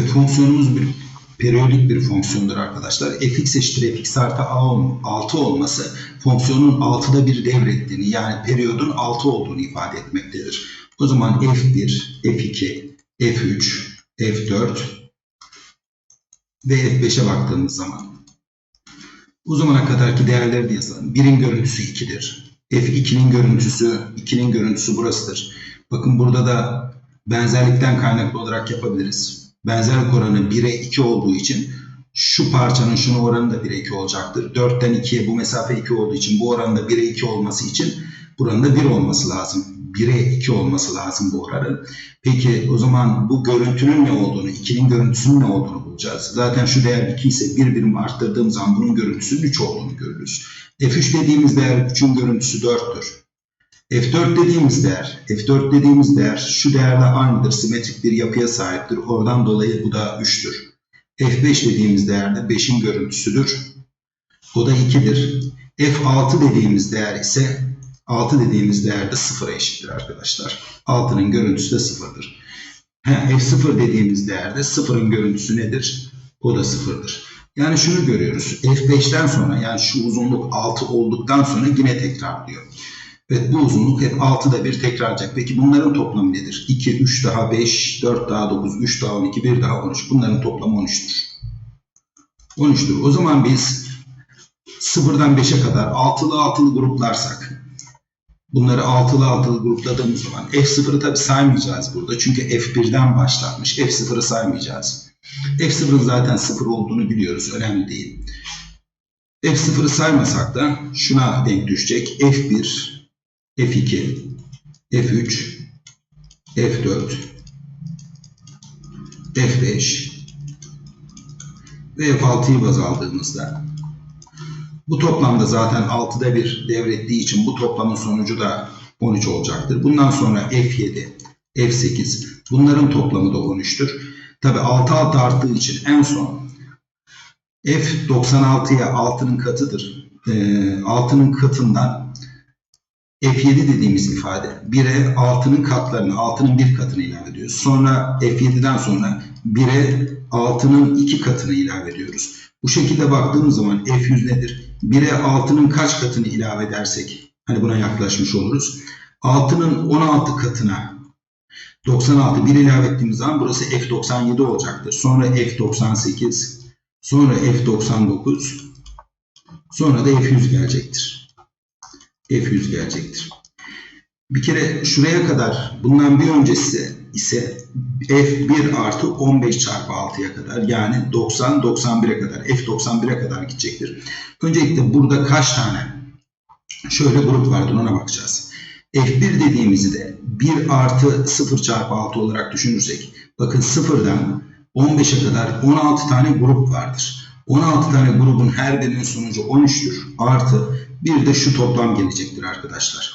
Fonksiyonumuz bir periyodik bir fonksiyondur arkadaşlar. fx eşittir fx artı a 6 olması fonksiyonun 6'da bir devrettiğini yani periyodun 6 olduğunu ifade etmektedir. O zaman f1, f2, f3, f4 ve f5'e baktığımız zaman bu zamana kadarki değerleri de yazalım. 1'in görüntüsü 2'dir. F2'nin görüntüsü, 2'nin görüntüsü burasıdır. Bakın burada da benzerlikten kaynaklı olarak yapabiliriz. Benzerlik oranı 1'e 2 olduğu için şu parçanın şunu oranı da 1'e 2 olacaktır. 4'ten 2'ye bu mesafe 2 olduğu için bu oranın da 1'e 2 olması için buranın da 1 olması lazım. 1'e 2 olması lazım bu oranın. Peki o zaman bu görüntünün ne olduğunu, 2'nin görüntüsünün ne olduğunu bulacağız. Zaten şu değer 2 ise bir birim arttırdığım zaman bunun görüntüsünün 3 olduğunu görürüz. F3 dediğimiz değer 3'ün görüntüsü 4'tür. F4 dediğimiz değer, F4 dediğimiz değer şu değerle aynıdır, simetrik bir yapıya sahiptir. Oradan dolayı bu da 3'tür. F5 dediğimiz değer de 5'in görüntüsüdür. O da 2'dir. F6 dediğimiz değer ise 6 dediğimiz değer de 0'a eşittir arkadaşlar. 6'nın görüntüsü de 0'dır. F0 dediğimiz değerde 0'ın görüntüsü nedir? O da 0'dır. Yani şunu görüyoruz. F5'ten sonra yani şu uzunluk 6 olduktan sonra yine tekrarlıyor. Evet bu uzunluk hep 6'da bir tekrarlayacak. Peki bunların toplamı nedir? 2, 3 daha 5, 4 daha 9, 3 daha 12, 1 daha 13. Bunların toplamı 13'tür. 13'tür. O zaman biz 0'dan 5'e kadar altılı altılı gruplarsak bunları altılı altılı grupladığımız zaman F0'ı tabi saymayacağız burada. Çünkü F1'den başlatmış. F0'ı saymayacağız. F0'ın zaten 0 olduğunu biliyoruz. Önemli değil. F0'ı saymasak da şuna denk düşecek. F1, F2, F3, F4, F5 ve F6'yı baz aldığımızda bu toplamda zaten 6'da bir devrettiği için bu toplamın sonucu da 13 olacaktır. Bundan sonra F7, F8 bunların toplamı da 13'tür. Tabi 6 6 arttığı için en son F96'ya 6'nın katıdır. E, 6'nın katından F7 dediğimiz ifade 1'e 6'nın katlarını, 6'nın bir katını ilave ediyoruz. Sonra F7'den sonra 1'e 6'nın iki katını ilave ediyoruz. Bu şekilde baktığımız zaman F100 nedir? 1'e 6'nın kaç katını ilave edersek hani buna yaklaşmış oluruz. 6'nın 16 katına 96 1 ilave ettiğimiz zaman burası F97 olacaktır. Sonra F98, sonra F99, sonra da F100 gelecektir. F100 gelecektir. Bir kere şuraya kadar bundan bir öncesi ise F1 artı 15 çarpı 6'ya kadar yani 90 91'e kadar F91'e kadar gidecektir. Öncelikle burada kaç tane şöyle grup vardır ona bakacağız. F1 dediğimizi de 1 artı 0 çarpı 6 olarak düşünürsek bakın 0'dan 15'e kadar 16 tane grup vardır. 16 tane grubun her birinin sonucu 13'tür. Artı bir de şu toplam gelecektir arkadaşlar.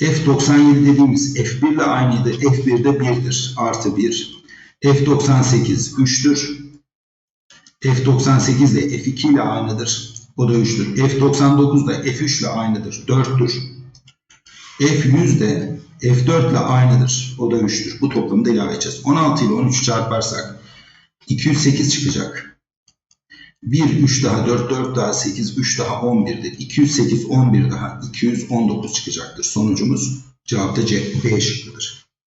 F97 dediğimiz F1 ile aynıydı. F1 de 1'dir. Artı 1. F98 3'tür. F98 de F2 ile aynıdır. O da 3'tür. F99 da F3 ile aynıdır. 4'tür. F100 de F4 ile aynıdır. O da 3'tür. Bu toplamı da ilave edeceğiz. 16 ile 13 çarparsak 208 çıkacak. 1, 3 daha 4, 4 daha 8, 3 daha 11'dir. 208, 11 daha 219 çıkacaktır. Sonucumuz cevapta C, B şıkkıdır.